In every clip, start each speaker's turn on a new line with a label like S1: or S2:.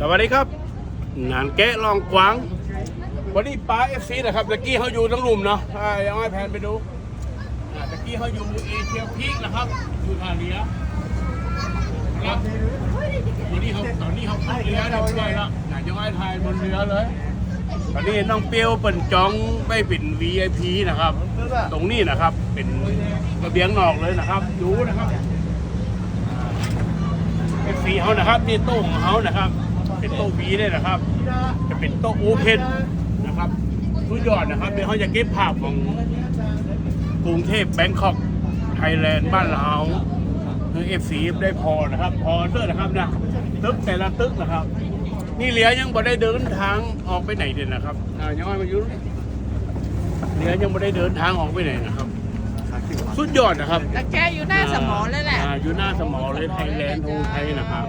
S1: สวัสดีครับงานแกะลองกวางวันนี้ป้าเอฟซีนะครับตะกี้เขาอยู่ทั้งรุมเนาะอ่ายังไม่แพนไปดูตะกี้เขาอยู่เอเชียพีกนะครับอยู่ท่าเรือครับวันนี้เขาตอนนี้เขาขึ้นเรือเรียบร้อยแล้วอยากจะให้ทายบนเรือเลย ตอนนี้น้องเปียวเปิ่นจองไปเป็น VIP นะครับ ตรงนี้นะครับเป็นระเบียงนอกเลยนะครับ ดูนะครับเอฟซีเขานะครับนี่โต๊ะของเขานะครับ เป็นโต๊ะวีเลยนะครับ จะเป็นโต๊ะโอเพนนะครับทุกยอดนะครับเดี๋ยวเขาจะเก็บภาพของกรุงเทพแบงคอกไทยแลนด์บ้านเราคือเอฟซีได้พอนะครับ พอเตอร์นะครับนะตึกแต่ละตึกนะครับ นี่เหลียยังบ่ได้เดินทางออกไปไหนเด่นนะครับอ่ายังไม่มาอยู่เหลียยังบ่ได้เดินทางออกไปไหนนะครับสุดยอดนะครับ
S2: แต่แกอยู่หน้าสมอเลยแหละา
S1: อยู่หน้าสมอเลยไทยแลนด์ทงไทยนะครับ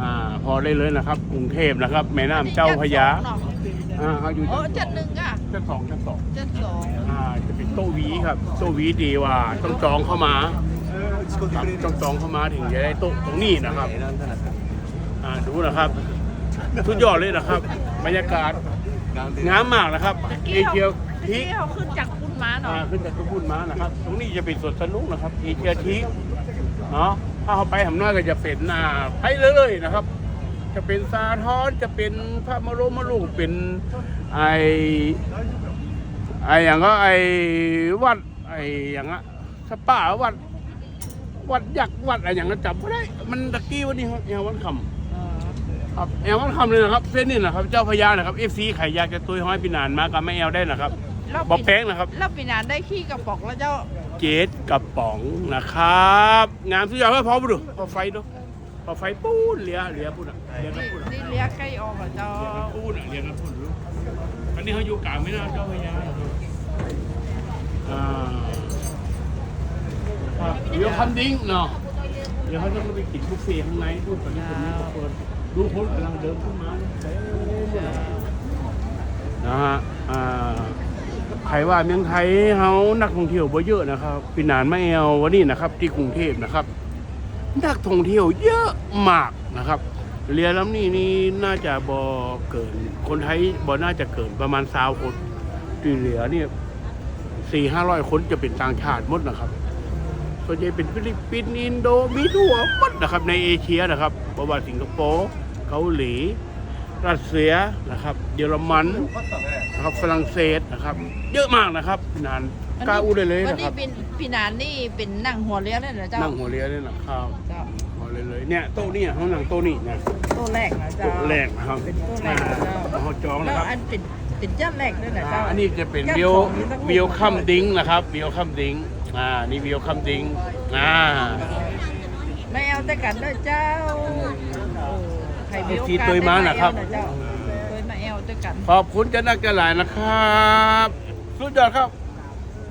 S1: อ่าพอได้เลยนะครับกรุงเทพนะครับ แม่น้ำเจ้าพระยาอ่าเขาอยู่
S2: โอ้เจ็ดหนึ่งอะ
S1: ชั้นสองชั้นสอง
S2: เจ็ดสอง
S1: อ่าจะเป็นโต๊ะหวีครับโต๊ะหวีดีว่าต้องจองเข้ามาครับต้องจองเข้ามาถึงจะได้โต๊ะตรงนี้นะครับอ่าดูนะครับสุดยอดเลยนะครับ บรรยากาศงามมากนะครับเอเชียที
S2: ที่เขาขึ้นจากคุณ ม้าเนาะ
S1: อ่าขึ้นจากตุ้พูนม้านะครับ ตรงนี้จะเป็นสวนสนุกนะครับเอเชียทีเนาะถ้าเขาไปหำน้อยก็จะเป็นอ่าไปเลยๆนะครับ จะเป็นซาทอนจะเป็นพระมรมลูกเป็นไอไออย่างก็ไอวัดไออย่างอะสปาวัด วัดยักษ์วัดอะไรอย่างนั้นจำไม่ได้ มันตะกี้วันนี้ครับแอลวันคำครับแอลวันคำเลยนะครับ เส้นนี้นะครับ เจ้าพญานะครับเอฟซีไข่ยากจะตุยห้อยพินานมากับแม่แอลได้นะครับ บอกแป้งนะครับ
S2: แล้วปีนานได้ขี้กระป๋องแล้วเจ้า
S1: เจดกระป๋องนะครับ งามสุดยอดเพื่อพอมาดูพอไฟดูพอไฟปูนเลียเลียปูนอะเลียกัน
S2: นี่
S1: ปูนอะ
S2: นี่เลี้ยงใกล้ออกเหรอเจ้า
S1: เลียกันปูนอะเลียกันปูนรู้อันนี้เขาอยู่กลางไม่น่าเจ้าพญาอ่าครับเดี๋ยวคำดิ้งเนาะเดี๋ยวเขาจะไปกินบุฟเฟ่ต์ข้างในพูดตอนนี้คนนี้เขาเปิดดูคนกำลังเดินขึ้นมาเต็มเลยนะฮะอ่า ใครว่าเมืองไทยเฮานักท่องเที่ยวบ่เยอะนะครับปีนานม่เอาวันนี้นะครับ ที่กรุงเทพนะครับ นักท่องเที่ยวเยอะมากนะครับ เรือลำนี้นี่น่าจะบ่เกิน คนไทยบ่น่าจะเกินประมาณสาวคนที่เหลือเนี่ยสี่ห้าร้อยคนจะเป็นต่างชาติหมดนะครับส่วนใหญ่เป็นฟิลิปปินส์อินโดมีทั่วหมดนะครับ ในเอเชียนะครับบ่ว่าสิงคโปร์เกาหลี รัสเซียนะครับ เยอรมันนะครับฝรั่งเศสนะครับ เยอะมากนะครับนานกล้าอู้ได้เลย
S2: วัน
S1: นะค
S2: นี้
S1: รับ
S2: เป็นปีนานนี่เป็นนั่งหัวเลี้ยงเลยเหรอเจ้า
S1: นั่งหัวเรือเลยนะครับ
S2: เจ้า
S1: หัวเรือเลยเนี่ยโต๊ะเนี่ยเขานั่งโต๊ะนี่นะ
S2: ตัวแรกนะเจ้า
S1: โต๊ะแรกนะครับ
S2: เป็นโต๊ะแรกนะเจ้า
S1: อ่าเขาจอง
S2: แล้
S1: นะ
S2: ว
S1: ครับ
S2: อันเป็นเป็นเจ้าแรกด้วยนะ
S1: อ่า
S2: เจ้า
S1: อันนี้จะเป็น
S2: จ้า
S1: วิว
S2: ของนี่ต้อง
S1: วิวคัมดิ้งนะครับวิวคัมดิ้งอ่านี่วิวคัมดิ้งอ่า
S2: ไม่เอาแต่กันด้วยเจ้าโอ้ ใครมีโอกาส
S1: ที่ตัวมานะครับ
S2: ได้มาแอลนะเจ้าเคยมาแอลด้วยกัน
S1: ขอบคุณเจ้านักกระหลายนะครับ สุดยอดครับ